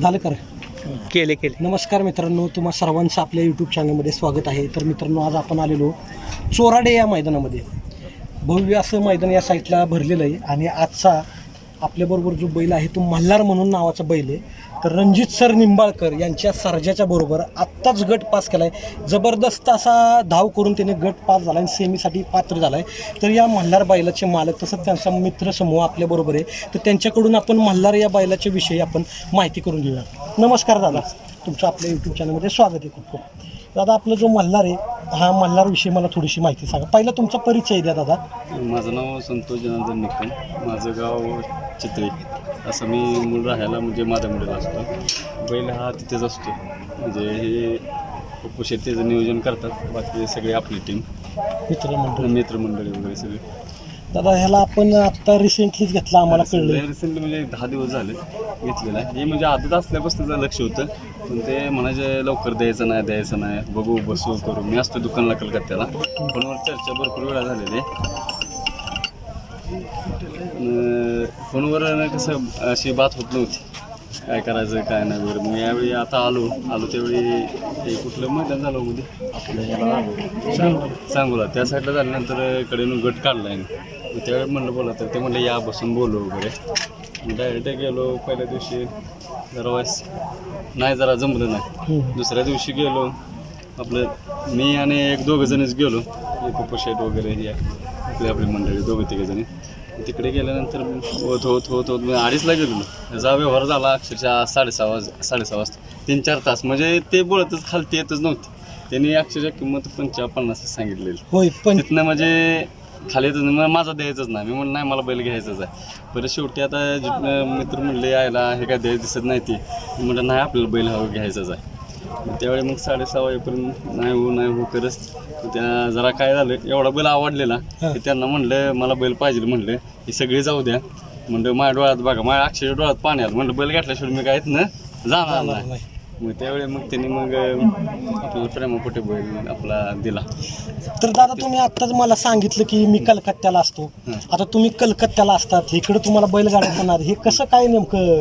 झालं कर. केले केले. नमस्कार मित्रांनो तुम्हा सर्वांचं आपल्या यूट्यूब चॅनलमध्ये स्वागत आहे. तर मित्रांनो आज आपण आलेलो चोराडे या मैदानामध्ये. भव्य असं मैदान या साईडला भरलेलं आहे. आणि आजचा आपल्याबरोबर जो बैल आहे तो मल्हार म्हणून नावाचा बैल आहे. तर रणजित सर निंबाळकर यांच्या सर्जाच्या बरोबर आत्ताच गट पास केला आहे जबरदस्त असा धाव करून त्याने गट पास झाला आणि सेमीसाठी पात्र झाला आहे तर या मल्हार बैलाचे मालक तसंच त्यांचा मित्रसमूह आपल्याबरोबर आहे. तर त्यांच्याकडून आपण मल्हार या बैलाच्या विषयी आपण माहिती करून घेऊया. नमस्कार दादा. तुमचं आपल्या यूट्यूब चॅनलमध्ये स्वागत आहे खूप खूप. दादा आपला जो मल्हार आहे हा मल्हारविषयी मला थोडीशी माहिती सांगा. पहिला तुमचा परिचय द्या दादा. माझं नाव संतोष जनार्दन निकम. माझं गाव चित्रे असं मी मूळ राहायला म्हणजे माधवमुडीला असतो. बैल हा तिथेच असतो. म्हणजे हे पप्पू शेट्टीचं नियोजन करतात. बाकी सगळे आपली टीम मित्रमंडळ. मित्रमंडळी वगैरे सगळे. दादा ह्याला आपण आता रिसेंटलीच घेतला आम्हाला कळलं. रिसेंटली म्हणजे दहा दिवस झाले घेतलेलं आहे. हे म्हणजे आदत असल्यापासून लक्ष होतं. पण ते म्हणायचे लवकर द्यायचं नाही द्यायचं नाही. बघू बसू करू. मी असतो दुकानला कलकत्त्याला. फोनवर चर्चा भरपूर वेळा झालेली आहे. फोनवर ना कसं अशी बात होत नव्हती. काय करायचं काय नाही वगैरे. मग यावेळी आता आलो आलो त्यावेळी हे कुठलं? मैदान झालं हो मध्ये. सांगू सांगूला. त्या साईडला झाल्यानंतर कडेनं गट काढला आहे त्यावेळी म्हणलं बोला तर. ते म्हणलं या बसून बोलू वगैरे. डायरेक्ट गेलो. पहिल्या दिवशी जरा वाईस नाही जरा जमलं नाही. दुसऱ्या दिवशी गेलो. आपलं मी आणि एक दोघं जणच गेलो. हे पप्पू शेट वगैरे हे आपली आपली मंडळी दोघं तिघे जणी. तिकडे गेल्यानंतर होत होत होत होत मी अडीचला गेलो. त्याचा व्यवहार झाला अक्षरशः साडेसहा वाज साडेसहा वाजता. तीन चार तास. म्हणजे ते बोलतच खालती येतच नव्हते. त्यांनी अक्षरशः किंमत पंचा पन्नास सांगितलेली. होय पण तिथनं म्हणजे खाली येतच नाही. माझा द्यायचंच नाही. मी म्हणलं नाही मला बैल घ्यायचंच आहे. परत शेवटी आता मित्र म्हणले यायला हे काय द्यायचं दिसत नाही ती. म्हणलं नाही आपल्याला बैल हवा घ्यायचाच आहे. त्यावेळी मग साडेसहा वाजेपर्यंत नाही हो नाही हो करत. त्या जरा काय झालं एवढा बैल आवडलेला की त्यांना म्हणलं मला बैल पाहिजे म्हणलं हे सगळे जाऊ द्या. म्हणलं माझ्या डोळ्यात बघा माझ्या अक्षर डोळ्यात पाणी आलं. म्हणलं बैल घेतल्याशिवाय मी काय ना जाणार नाही. मग त्यावेळी मग त्यांनी मग आपल्याला प्रेमापोटे बैल आपला दिला. तर दादा तुम्ही आत्ताच मला सांगितलं की मी कलकत्त्याला असतो. आता तुम्ही कलकत्त्याला असतात इकडे तुम्हाला बैलगाड्याचं नाद हे कसं काय नेमकं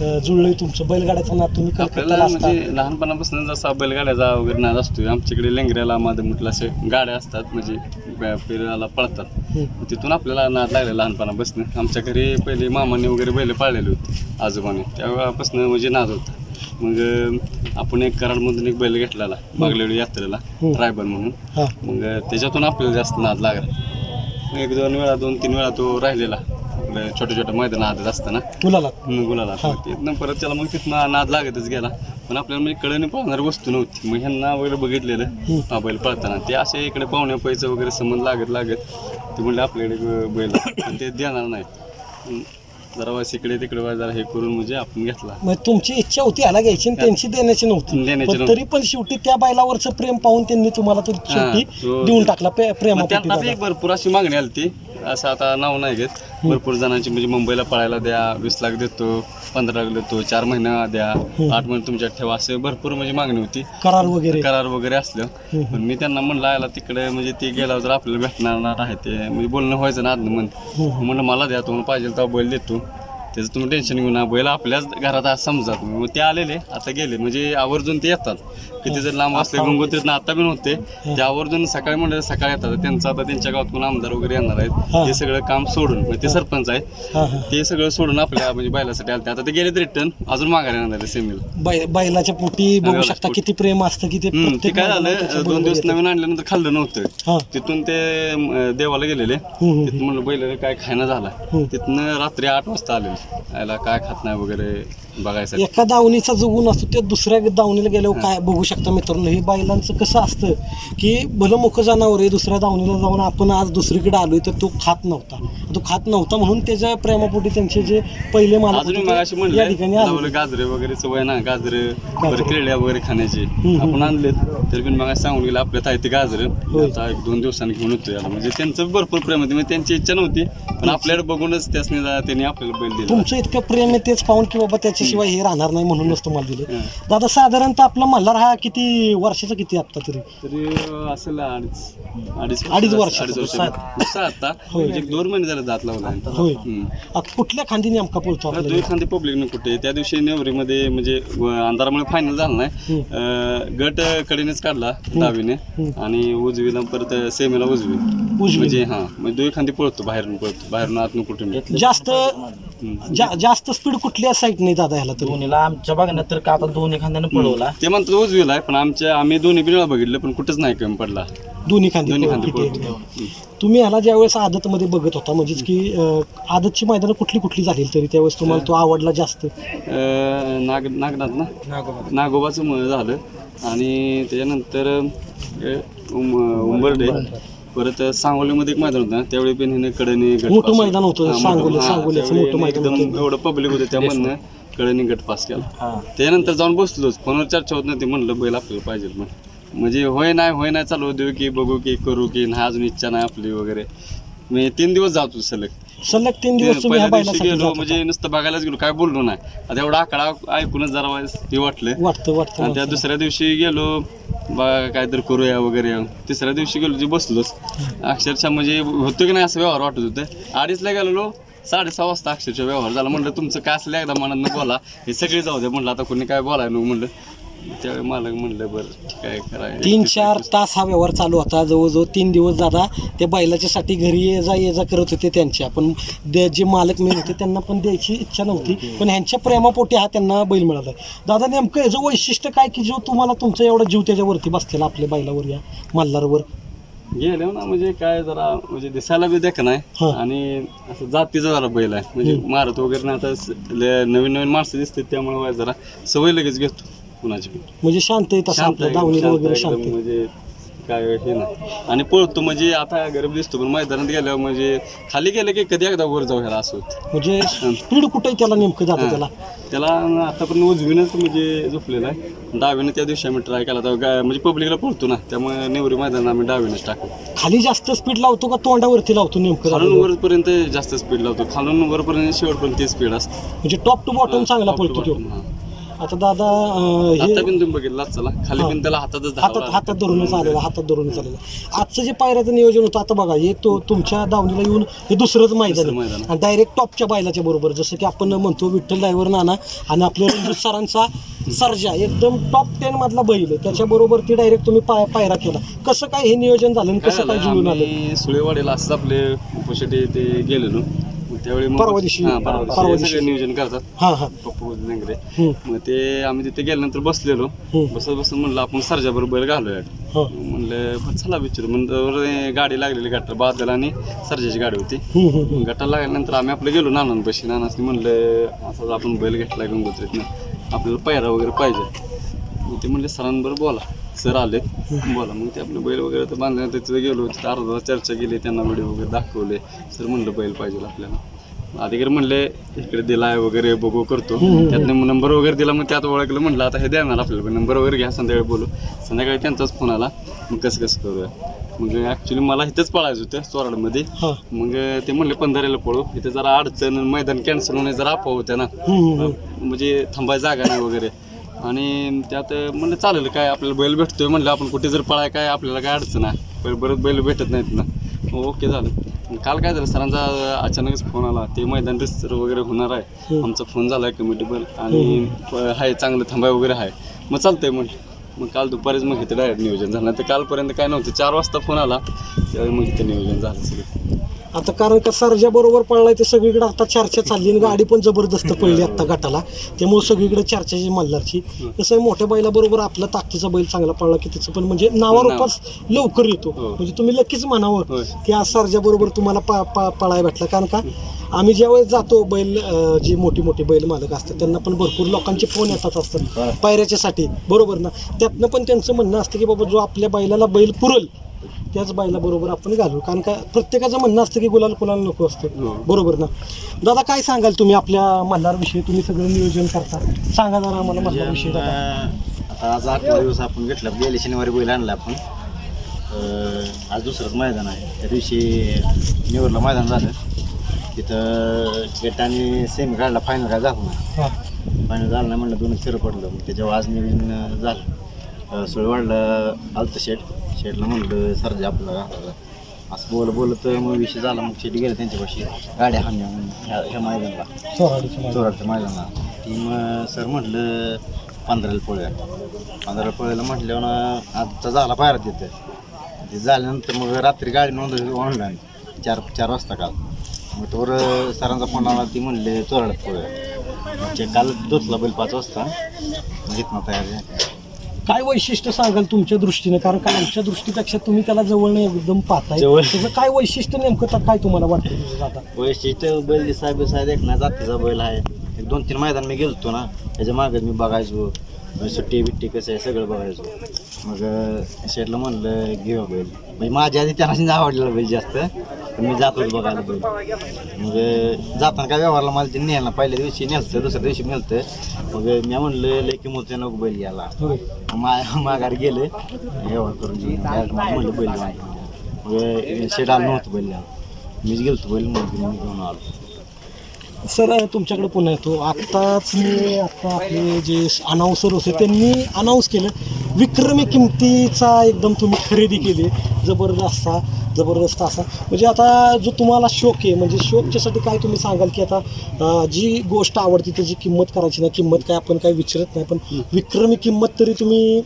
अं, जुळलंय तुमचं? बैलगाड्याचं नाद तुम्ही कलकत्त्याला आपल्याला असता म्हणजे लहानपणापासून जसा बैलगाड्याचा वगैरे नाद असतो आमच्याकडे लेंगऱ्याला माझं म्हटलं असे गाड्या असतात म्हणजे ब- पेराला पळतात. हं. तिथून आपल्याला नाद लागला लहानपणापासून. आमच्या घरी पहिले मामाने वगैरे बैल पाळलेले होते आजोबाने. त्यावेळापासून म्हणजे नाद होता. मग आपण एक कराडमधून एक बैल घेतलेला बागलेडी यात्रेला हं. ट्रायबल म्हणून. हा. मग त्याच्यातून आपल्याला जास्त नाद लागला. एक दोन वेळा दोन तीन वेळा तो राहिलेला. आपलं छोट्या छोट्या मैदान आदत असताना. मुलाला मग गुलाला हा. तिथनं परत त्याला मग तिथनं नाद लागतच गेला. पण आपल्याला म्हणजे कळणे पळणारी वस्तू नव्हती. मग ह्यांना वगैरे बघितलेलं. हा बैल पळताना. ते असे इकडे पाहुण्या पैसे वगैरे संबंध लागत लागत ते म्हणले आपल्याकडे बैल आहे. पण ते देणार नाहीत. जरा वास इकडे तिकडे वास जरा हे करून म्हणजे आपण घेतला मग तुमची इच्छा होती ह्याला घ्यायची आणि त्यांची देण्याची नव्हती देण्याची पण नव्हती. तरी पण शेवटी त्या बैलावरचं प्रेम पाहून त्यांनी तुम्हाला तो शेवटी तो- देऊन टाकला पे- मग प्रेमापोटी त्यांना बी दादा. एक भरपूर अशी मागणी आली ती असं आता नाव नाही घेत. भरपूर जणांची म्हणजे मुंबईला पळायला द्या वीस लाख देतो पंधरा लाख देतो चार महिना द्या आठ महिने तुमच्यात ठेवा असे भरपूर म्हणजे मागणी होती. करार वगैरे. करार वगैरे असलं. पण मी त्यांना म्हणलं आयला तिकडे म्हणजे ते गेल्यावर जर आपल्याला भेटणार आहे ते. म्हणजे बोलणं व्हायचं ना आदनं म्हणत. हम्म. म्हणलं मला द्या तुम्हाला पाहिजे तेव्हा बैल देतो. त्याचं तुम्ही टेन्शन घेऊ ना बैल आपल्याच घरात आज समजा तुम्ही मग ते आलेले आता गेले. म्हणजे आवर्जून ते येतात. किती जर लांब असले गंगोत्रीत आता पण होते. ते आवर्जून सकाळी म्हणलं सकाळी येतात. त्यांचं आता त्यांच्या गावात कोण आमदार वगैरे येणार. आहेत. ते सगळं काम सोडून. म्हणजे ते सरपंच आहेत. ते सगळं सोडून आपल्या म्हणजे बैलासाठी आले आता ते गेलेत रिटर्न अजून माघारी येणार सेमीला बै- बैलाच्या पोटी बघू बैलाच्या शकता पोटी. किती प्रेम असतं की ते हम्म, ते प्रत्येक काय झालं दोन दिवस. नवीन आणल्यानंतर खाल्लं नव्हतं. हा. तिथून ते अं, देवाला गेलेले. हम्म, हम्म. तिथून म्हणलं बैल काय खायना झाला. हम्म. तिथनं रात्री आठ वाजता आलेले. याला काय खात नाही वगैरे. बघायसाठी एका दावणीचा जो गुण असतो त्या दुसऱ्या दावणीला गेल्यावर काय बघू शकता मित्रांनो? हे बैलांचं कसं असतं की भलं मोकं जनावर आहे दुसऱ्या दावणीला जाऊन आपण आज दुसरीकडे आलोय तर तो खात नव्हता. तो खात नव्हता म्हणून त्याच्या प्रेमापोटी त्यांचे जे पहिले मालक अजून मी होते मगाशी ते या ठिकाणी म्हणलं गाजरे वगैरे सवय ना गाजरे क्रेड्या वगैरे खाण्याचे. आपण आणलेत तरी पण मग सांगून गेलं आपल्यात आहे ते गाजरे. आता एक दोन दिवसांनी घेऊन येतो याला म्हणजे त्यांचं भरपूर प्रेम होते. म्हणजे त्यांची इच्छा नव्हती पण आपल्याकडे बघूनच त्यासनी त्यांनी आपल्याला बैल दिला. तुमचं इतकं प्रेम आहे तेच पाहून की बाबा त्याच्याशिवाय हे राहणार नाही म्हणूनच तुम्हाला दिले. दादा साधारणतः आपला मल्हार हा किती वर्षाचा किती आत्ता तरी तरी अं, असेल अडीच अडीच अडीच वर्ष. अडीच वर्ष सात. नुसतं आता होय. म्हणजे एक दोन महिने झाले दात लावला. होय हम्म. कुठल्या खांदी नेमका पळतो आपल्याला दोन खांदे पब्लिकने कुठे त्या दिवशी नेवरीमध्ये म्हणजे व- अंधारामुळे फायनल झाला नाही. अं, गट कडेनेच काढला डावीने हम्म. आणि उजवीला परत सेमीला उजवी उजवी म्हणजे हा म्हणजे दोन खांदे पळतो बाहेरून पळतो बाहेरून आतून कुठून जास्त. जा- जास्त स्पीड कुठल्या साईड नाही दादा ह्याला तरी? दोन्हीला आमच्या बघण्यात तर का आपण दोन्ही खांद्यानं पळवला? ते म्हणतात उजवीला आहे पण आमच्या आम्ही दोन्ही बिनळा बघितलं पण कुठंच नाही कमी पडला. दोन्ही खांदी दोन्ही. खांदे? तुम्ही ह्याला ज्यावेळेस आदतमध्ये बघत होता म्हणजेच की अं, आदतची मैदानं कुठली कुठली झाली तरी त्यावेळेस तुम्हाला तो आवडला जास्त? अं, नाग नागनाथ ना? नागोबाचं. म झालं. आणि त्याच्यानंतर अं, उम- उंबर्डे. परत सांगोलीमध्ये एक मैदान होतं ना त्यावेळी पण हिने कडनी गट मोठं मैदान होतं, हा, मोठं- सांगोली- हा, सांगोलीचं त्यावेळी मोठं मैदान एकदम होतं. एवढं पब्लिक होतं त्यामधनं कडनी गट पास केला. त्यानंतर जाऊन बसलोच फोनवर चर्चा होत नव्हती म्हणलं बैल आपल्याला पाहिजे मग म्हणजे होय नाही होय नाही चालू देऊ की बघू की करू की नाही अजून इच्छा नाही आपली वगैरे. मी तीन दिवस जातो सलग सलग तीन दिवस तुम्ही ह्या पहिल्या दिवशी बैलासाठी गेलो जात म्हणजे नुसतं बघायलाच गेलो काय बोललो नाही. आता एवढा आकडा ऐकूनच जरा वाईस हे वाटलं. वाटतं वाटतं आणि त्या वाटतं. दुसऱ्या दिवशी गेलो बघा काहीतरी करूया वगैरे. तिसऱ्या दिवशी गेलो जे बसलोच. अक्षरशः म्हणजे होतं की नाही असं व्यवहार वाटत होतं. अडीचला गेलो साडेसहा वाजता अक्षरशः व्यवहार झाला. म्हणलं तुमचं काय असलं एकदा मनात बोला. हे सगळे जाऊ दे म्हणलं आता कोणी काय बोलाय नको म्हणलं. त्यावेळी मला म्हणलं बरं ठीक आहे तीन चार तास हा व्यवहार चालू होता. जवळजवळ तीन दिवस दादा त्या बैलाच्यासाठी घरी ये जा ये जा करत होते त्यांच्या. पण दे- जे मालक मेन होते त्यांना पण द्यायची इच्छा नव्हती. पण ह्यांच्या प्रेमापोटी हा त्यांना बैल मिळाला. दादा नेमकं याचं वैशिष्ट्य काय की जो तुम्हाला तुमचा एवढा जीव त्याच्यावरती बसलेला आपल्या बैलावर या मल्हारवर? गेले ना म्हणजे काय जरा म्हणजे दिसायला बी देख नाही. आणि असं जातीचा जरा बैल आहे. म्हणजे मारत वगैरे नाही आता स- ले- नवीन नवीन माणसं दिसतात त्यामुळे जरा सवय लगेच घेतो. कुणाची पण. म्हणजे शांत तसं शांत आपलं आहे, दावणीला शांत वगैरे शांत एकदम आहे. म्हणजे काय हे नाही. आणि पळतो म्हणजे आता गरीब दिसतो पण मैदानात गेल्यावर म्हणजे खाली गेलं की कधी एकदा वर जाऊ ह्याला असं होतं. म्हणजे स्पीड कुठे त्याला नेमकं जातं. त्याला? त्याला आतापर्यंत उजवीनच म्हणजे झोपलेला आहे. डावीनं त्या दिवशी आम्ही ट्राय केला गा- म्हणजे पब्लिकला पळतो ना त्यामुळे नेवरी मैदानात आम्ही डावीनच टाकतो खाली जास्त स्पीड लावतो का तोंडावरती लावतो नेमकं खालून? वरपर्यंत जास्त स्पीड लावतो. खालून वरपर्यंत शेवटपर्यंत ती स्पीड असते. म्हणजे टॉप टू बॉटम चांगला पळतो तो. हा. आता दादा अं, हे आता बघितला चला खाली हा. हातात. हातात धरूनच आलेला हातात धरूनच आलेला आजचं जे पायऱ्याचं नियोजन होतं आता बघा हे तो तुमच्या दावणीला येऊन हे दुसरंच मैदान दुसरं आहे. मैदान. आणि डायरेक्ट टॉपच्या बैलाच्या बरोबर जसं की आपण म्हणतो विठ्ठल ड्रायव्हर नाना आणि आपल्या रणजित सरांचा सर्जा एकदम टॉप टेन मधला बैल आहे त्याच्याबरोबर ती डायरेक्ट तुम्ही पाय पायरा केला कसं काय हे नियोजन झालं आणि काय कसं काय जुळून आलं आम्ही सुळेवाडीला असंच आपले उपशेटी ते गेलेलो त्यावेळी मग- परवा दिवशी. हा, परवा परवा दिवशी. सगळे नियोजन करतात. हां हां. पप्पू लेंगरे हम्म, मग ते आम्ही तिथे गेल्यानंतर बसलेलो. हम्म, बसत बसत म्हणलं आपण सरजा बरोबर घालूया हां. म्हणलं बरं चला विचारू. म्हणजे गाडी लागलेली गटर बादल आणि सरजाची गाडी होती. हम्म. गटाला लागल्यानंतर आम्ही आपलं गेलो नानां बशी नानासनी म्हणलं असं आपण बैल घेतला गंगोत्रीतनं आपल्याला पायरा वगैरे पाहिजे. मग ते म्हणले सरांबरोबर बोला. सर आले बोला. मग ते आपलं बैल वगैरे तर बांधल्यानंतर तिथे गेलो. तिथं अर्धा तास चर्चा केली त्यांना व्हिडिओ वगैरे दाखवले. सर म्हणलं बैल पाहिजे आपल्याला. अधिकारी म्हणले इकडे दिलाय वगैरे बघू करतो. त्यातनं नंबर वगैरे दिला मग त्यात ओळखलं म्हणलं आता हे देणार आपल्याला नंबर वगैरे घ्या संध्याकाळी बोलू. संध्याकाळी त्यांचाच फोन आला. मग कसं कसं करूया? मग ॲक्च्युली मला इथंच पळायचं होतं चोराडमध्ये हां. मग ते म्हणले पंधराला पळू. इथे जरा अडचण मैदान कॅन्सल होणे जरा अफवा होत्या ना. म्हणजे थांबायची जागा नाही वगैरे. आणि त्यात म्हणलं चालेल काय आपल्याला बैल भेटतोय? म्हणलं आपण कुठे जर पळाय काय आपल्याला काय अडचण आहे? बैल बरंच बैल भेटत नाहीत ना. मग ओके झालं काल काय झालं सरांचा अचानकच फोन आला. ते मैदान रिस्टर वगैरे होणार आहे. आमचा फोन झाला आहे कमिटीवर आणि आहे चांगलं थांबाय वगैरे आहे. मग चालतंय म्हटलं मग काल दुपारीच मग इथं डायरेक्ट नियोजन झालं. तर कालपर्यंत काय नव्हतं. चार वाजता फोन आला त्यावेळी मग इथं नियोजन झालं सगळं. आता कारण का सरजा बरोबर पळलाय ते सगळीकडे आता चर्चा चालली आणि गाडी पण जबरदस्त पडली आता गटाला. त्यामुळे सगळीकडे चर्चा जी मल्हारची कसं मोठ्या बैलाबरोबर आपला ताकदीचा बैल चांगला पडला की त्याचं पण म्हणजे नावारूपास लवकर येतो. हो. म्हणजे तुम्ही नक्कीच म्हणावं. की आज सरजा बरोबर तुम्हाला पा पा पळाय भेटला. कारण का आम्ही ज्यावेळेस जातो बैल जी मोठी मोठी बैल मालक असतात त्यांना पण भरपूर लोकांचे फोन येतात असतात. पायऱ्याच्यासाठी. बरोबर ना? त्यातनं पण त्यांचं म्हणणं असतं की बाबा जो आपल्या बैलाला बैल पुरल त्याच बैला बरोबर आपण घालू. कारण का प्रत्येकाचं म्हणणं असतं की गुलाल कुणाला नको असतं. हो. बरोबर ना? दादा काय सांगाल तुम्ही आपल्या मल्हारविषयी तुम्ही सगळं नियोजन करता. सांगा जरा आम्हाला मल्हारविषयी आता आज आठवा दिवस आपण घेतला. गेल्या शनिवारी बैल आणला आपण. आज दुसरंच मैदान आहे. त्या दिवशी निवडलं मैदान झालं. तिथं गेट आणि सेमी काढला. फायनल काय झालं फायनल झालं नाही म्हणलं दोन फिरं पडलं. मग त्याच्यावर आज अं, झालं. सुळवाडलं आलतं शेट. शेटला म्हणलं सरजा आपलं घालायला असं बोल बोलत मग विषय झाला मग शेटी गेलं त्यांच्यापाशी. गाड्या हाणल्या म्हणून ह्या ह्या मैदानाला. चोराडीच्या मैदान चोराडच्या मैदानाला. ती मग सर म्हटलं पंधराला पळूया. पंधराला पळायला म्हटल्यावर ना आजचा झाला पायरा तिथे. ते झाल्यानंतर मग रात्री गाडी नोंद ऑनलाईन चार चार वाजता काल. मग तोवर सरांचा फोन आला ती म्हणले चोराड्यात पळूया. ते काल दोतला बैल पाच वाजता. मग इथनं तयार. काय वैशिष्ट्य सांगाल तुमच्या दृष्टीने? कारण का आमच्या दृष्टीपेक्षा तुम्ही त्याला जवळनं एकदम पाहताय जवळ. त्याचं काय वैशिष्ट्य नेमकं तर काय तुम्हाला वाटतं आता वैशिष्ट्य बैल दिसाय बिसाय देखना जातीचा बैल आहे. एक दोन तीन मैदान मी गेलतो ना त्याच्यामागे मी बघायचो. म्हणजे सुट्टी बिट्टी कसं आहे सगळं बघायचो. मग शेटला म्हणलं घेऊ बैल. म्हणजे माझ्या आधी त्यांना आवडलेला बैल जास्त. पण मी जात होतो बघायला बैल मग जाताना काय व्यवहारला मला ते नेलं. पहिल्या दिवशी नेलतं दुसऱ्या दिवशी नेलतं मग मी म्हणलं लय किंमत नको बैल घ्यायला होय. मा माघार गेले. व्यवहार करून म्हणलं बैल. मग आलं नव्हतं बैल मीच गेलतो बैल मग मी घेऊन आलो. सर तुमच्याकडे पुन्हा येतो. आत्ताच मी आता आपले जे अनाऊन्सर होते त्यांनी अनाऊन्स केलं. विक्रमी किमतीचा एकदम तुम्ही खरेदी केली. जबरदस्त असा जबरदस्त असा. म्हणजे आता जो तुम्हाला शोक आहे म्हणजे शोकच्यासाठी काय तुम्ही सांगाल की आता जी गोष्ट आवडती त्याची किंमत करायची नाही किंमत काय आपण काय विचारत नाही पण विक्रमी किंमत तरी तुम्ही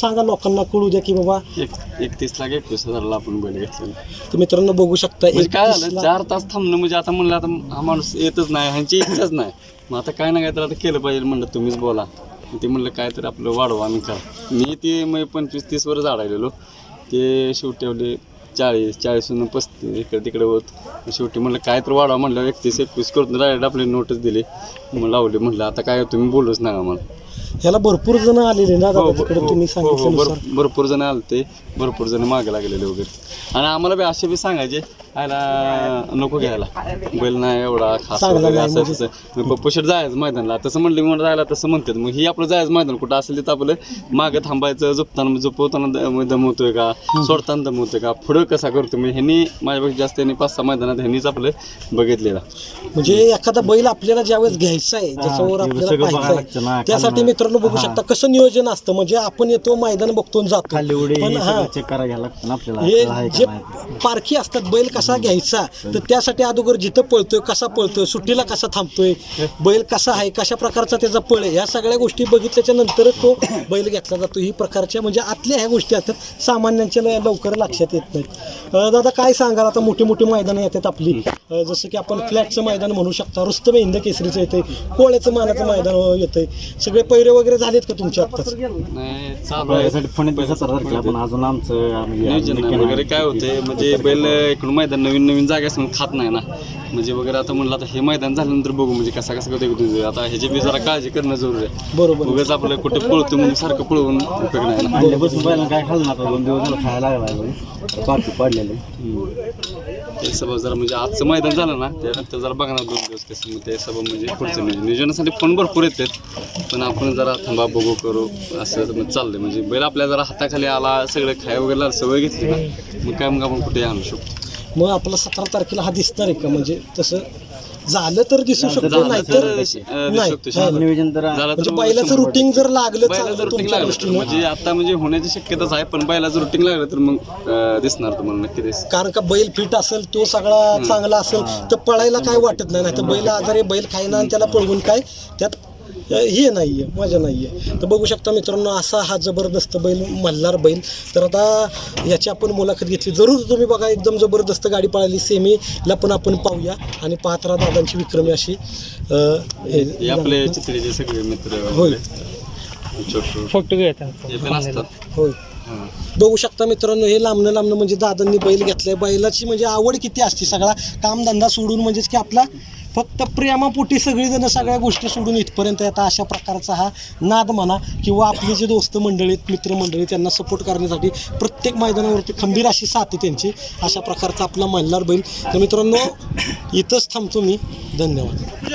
सांगा लोकांना कळू द्या की बाबा एक एकतीस लाख एकवीस हजारला आपण बैल घेतलेला. तर मित्रांनो बघू शकता म्हणजे काय 31 झालं चार तास थांबणं म्हणजे आता म्हणलं आता हा माणूस येतच नाही ह्यांची इच्छाच नाही. मग आता काय ना काय तर आता केलं पाहिजे म्हणलं तुम्हीच बोला. ते म्हणलं काय तर आपलं वाढवा आम्ही करा मी ते मग पंचवीस तीस वर झाडायलेलो. ते शेवटी चाळीस चाळीस पस्तीस इकडे तिकडे होत. शेवटी म्हणलं काय तर वाढवा म्हणलं एकतीस एकवीस करतो डायरेक्ट आपली नोटच दिली. मग लावली म्हणलं आता काय तुम्ही बोलूच नका मला. ह्याला भरपूर जण आलेले ना हो, दादा हो, तिकडे हो, तुम्ही भर- भरपूर जण आलते भरपूर जण मागे लागलेले वगैरे. आणि आम्हाला बी असे बी सांगायचे आयला नको घ्यायला. बैल नाही एवढा खास वगैरे असं म्हणजे. तसं. मग जायचं मैदानला. तसं म्हणलं मी म्हणलं जायला तसं म्हणतात. मग ही आपलं जायचं मैदान कुठं असेल तिथं आपलं मागे थांबायचं झोपताना झोपवताना दमवतोय का? सोडताना दमवतोय का? पुढं कसा करतो म्हणजे ह्यांनी माझ्यापेक्षा जास्त यांनी पाच सहा मैदानात ह्यांनीच आपलं बघितलेला. म्हणजे एखादा बैल आपल्याला ज्यावेळेस घ्यायचा आहे ज्याच्यावर आपल्याला पाहायचं आहे त्यासाठी. मित्रांनो बघू. शकता कसं नियोजन असतं. म्हणजे आपण येतो मैदान बघतो आणि जातो. खाली उडी पण हे हा सगळं चेक करायला लागतं ना आपल्याला हे आहे जे नाही. पारखी असतात बैल कसा घ्यायचा? तर त्यासाठी अगोदर जिथं पळतोय कसा पळतोय सुट्टीला कसा थांबतोय बैल कसा आहे कशा प्रकारचा त्याचा पळ आहे ह्या सगळ्या गोष्टी बघितल्याच्या नंतरच तो बैल घेतला जातो. ही प्रकारच्या म्हणजे आतल्या ह्या गोष्टी असतात सामान्यांच्या लवकर लक्षात येत नाहीत. दादा काय सांगाल? आता मोठी मोठी मैदानं येतात आपली. जसं की आपण फ्लॅटचं मैदान म्हणू शकता. रुस्तम हिंद केसरीचं येतंय. कोळ्याचं मानाचं मैदान येतंय. सगळे पैरे वगैरे झालेत का तुमच्या आत्ताच? येते अजून आमचं काय होते म्हणजे बैल इकडून मैदान नवीन नवीन जागा असं खात नाही ना. म्हणजे वगैरे आता म्हणलं आता हे मैदान झाल्यानंतर बघू म्हणजे कसा कसा करतो आता ह्याची बी जरा काळजी करणं जरुरी आहे. बरोबर. उगाच आपलं कुठे पळतो म्हणून सारखं पळवून उपयोग नाही ना. आणल्यापासून पहिला काय खाल्लं ना आता? दोन दिवस झालं खायला लागला पाठी पडलेले. ते सभा जरा म्हणजे आजचं मैदान झालं ना त्यानंतर जरा बघा ना दोन दिवस कसं मग ते सभा म्हणजे पुढचं नियोजन. नियोजनासाठी फोन भरपूर येतात पण आपण जरा थांबा बघू करू असं मग चाललंय. म्हणजे बैल आपल्या जरा हाताखाली आला सगळं खाय वगैरे सवय घेतली ना मग काय मग आपण कुठे आणू शकतो. मग आपला सतरा तारखेला हा दिसणार आहे का? म्हणजे तसं झालं तर दिसू शकतो नाही तर, नाही. नियोजन म्हणजे बैलाचं शंभर. रुटीन जर लागलं चांगलं रुटीन तुमच्या लागलं तर. दृष्टीने म्हणजे आता म्हणजे होण्याची शक्यताच आहे पण बैलाचं रुटीन लागलं तर मग अं, दिसणार तुम्हाला नक्की दिस. कारण का बैल फिट असेल तो सगळा चांगला असेल तर पळायला काय वाटत नाही. नाही तर बैल आजारी बैल खायना आणि त्याला पळवून काय? त्यात हे नाहीये मजा नाहीये. तर बघू शकता मित्रांनो असा हा जबरदस्त बैल मल्हार बैल. तर आता याची आपण मुलाखत घेतली. जरूर तुम्ही बघा एकदम जबरदस्त गाडी पळाली. सेमीला पण आपण पाहूया. आणि पाहत राहा दादांची विक्रमी अशी अ, आपले चित्रीचे सगळे मित्र होय. फोटो हे हां. बघू शकता मित्रांनो हे लांबणं लांबणं म्हणजे दादांनी बैल घेतलाय. बैलाची म्हणजे आवड किती असते सगळा कामधंदा सोडून म्हणजेच की आपला फक्त प्रेमापोटी सगळीजणं सगळ्या गोष्टी सोडून इथपर्यंत येतात. अशा प्रकारचा हा नाद म्हणा किंवा आपले जे दोस्त मंडळी आहेत मित्रमंडळी त्यांना सपोर्ट करण्यासाठी प्रत्येक मैदानावरती खंबीर अशी साथ त्यांची. अशा प्रकारचा आपला मल्हार बैल. तर मित्रांनो इथंच थांबतो मी. धन्यवाद.